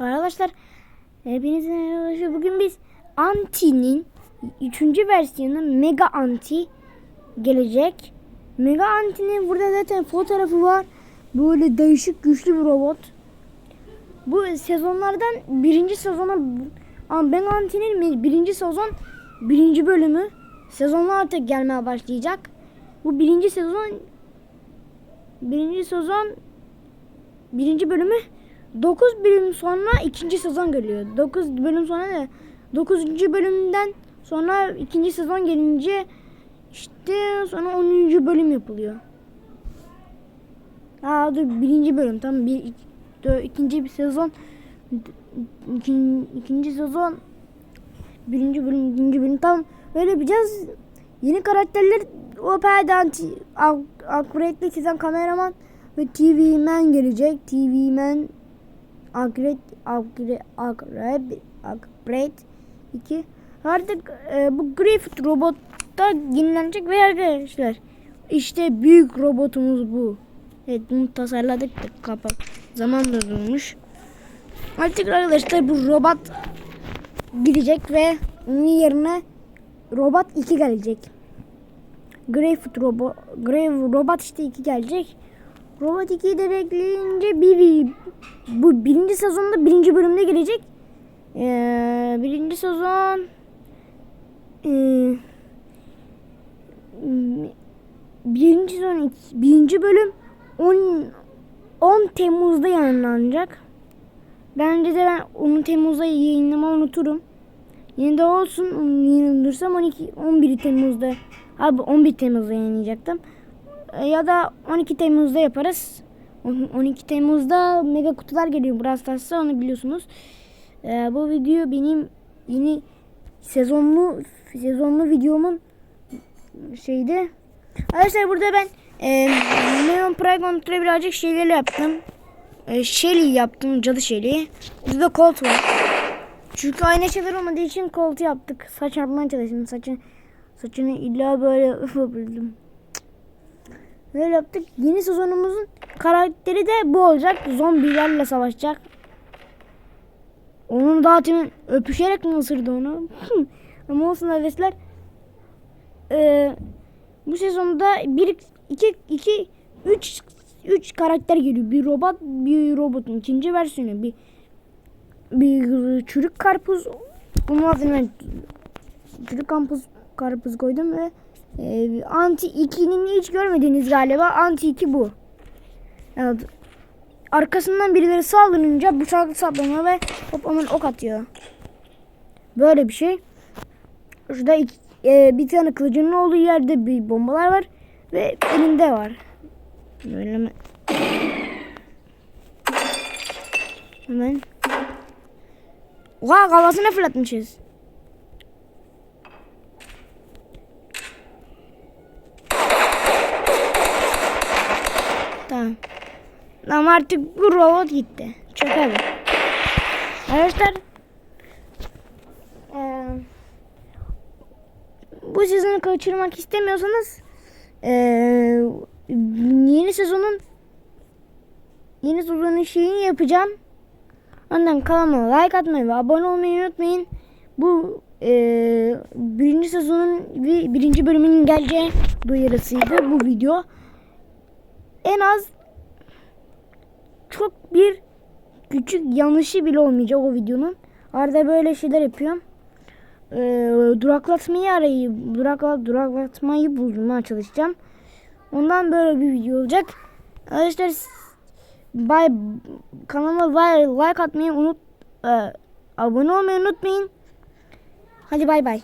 Arkadaşlar hepinize merhaba. Bugün biz Anti'nin 3. versiyonu Mega Anti gelecek. Mega Anti'nin burada zaten fotoğrafı var. Böyle değişik güçlü bir robot. Bu sezonlardan birinci sezona Mega Anti'nin birinci sezon birinci bölümü sezonlar artık gelmeye başlayacak. Bu birinci sezon birinci sezon birinci bölümü 9 bölüm sonra ikinci sezon geliyor. 9 bölüm sonra da 9. bölümden sonra ikinci sezon gelince işte sonra 10. bölüm yapılıyor. Aa dur birinci bölüm tamam bir ikinci bir sezon ikinci, ikinci sezon birinci bölüm ikinci bölüm tam öyle yapacağız. Yeni karakterler Opel'den upgrade'li çizen kameraman ve TV Man gelecek. TV Man upgrade upgrade upgrade upgrade 2 artık e, bu Griffith robot da yenilenecek ve arkadaşlar işte büyük robotumuz bu. Evet bunu tasarladık da kapak zaman da durmuş. Artık arkadaşlar bu robot gidecek ve onun yerine robot 2 gelecek. Greyfoot robot Grey robot işte 2 gelecek. Robot 2'yi de bekleyince bir, bu birinci sezonda birinci bölümde gelecek. Ee, birinci sezon ee, birinci sezon birinci bölüm 10 10 Temmuz'da yayınlanacak. Bence de ben onu Temmuz'da yayınlamayı unuturum. Yine de olsun yayınlanırsam 12 11 Temmuz'da abi 11 Temmuz'da yayınlayacaktım. E, Ya da 12 Temmuz'da yaparız. On- 12 Temmuz'da mega kutular geliyor Brawl Stars'ta onu biliyorsunuz. E, bu video benim yeni sezonlu sezonlu videomun şeydi. Arkadaşlar burada ben e, Neon Prime birazcık şeyler yaptım. E, Shelly yaptım cadı Shelly. Burada da Colt var. Çünkü aynı şeyler olmadığı için Colt'u yaptık. Saç yapmaya çalıştım. Saçın, saçını illa böyle yapabildim. Böyle yaptık. Yeni sezonumuzun karakteri de bu olacak. Zombilerle savaşacak. Onun daha demin öpüşerek mi ısırdı onu? Ama olsun arkadaşlar. Ee, bu sezonda bir, iki, iki, üç, üç karakter geliyor. Bir robot, bir robotun ikinci versiyonu. Bir bir çürük karpuz. Bunun adını ben çürük karpuz, karpuz koydum ve e, anti 2'nin hiç görmediğiniz galiba. Anti 2 bu. Evet. Arkasından birileri saldırınca bıçaklı saplanıyor ve hop hemen ok atıyor. Böyle bir şey. Şurada iki, e, bir tane kılıcının olduğu yerde bir bombalar var ve elinde var. Böyle mi? Hemen. Oha kafasına fırlatmışız. Tamam. Ama artık bu robot gitti. Çöpe bu. Arkadaşlar eee, bu sezonu kaçırmak istemiyorsanız eee, yeni sezonun yeni sezonun şeyini yapacağım. Ondan kanalıma like atmayı ve abone olmayı unutmayın. Bu eee, birinci sezonun bir, birinci bölümünün geleceği duyurusuydu bu video. En az çok bir küçük yanlışı bile olmayacak o videonun. Arada böyle şeyler yapıyorum. Ee, duraklatmayı arayı durakla, duraklatmayı bulmaya çalışacağım. Ondan böyle bir video olacak. Arkadaşlar bay kanalıma bay, like atmayı unut e, abone olmayı unutmayın. Hadi bay bay.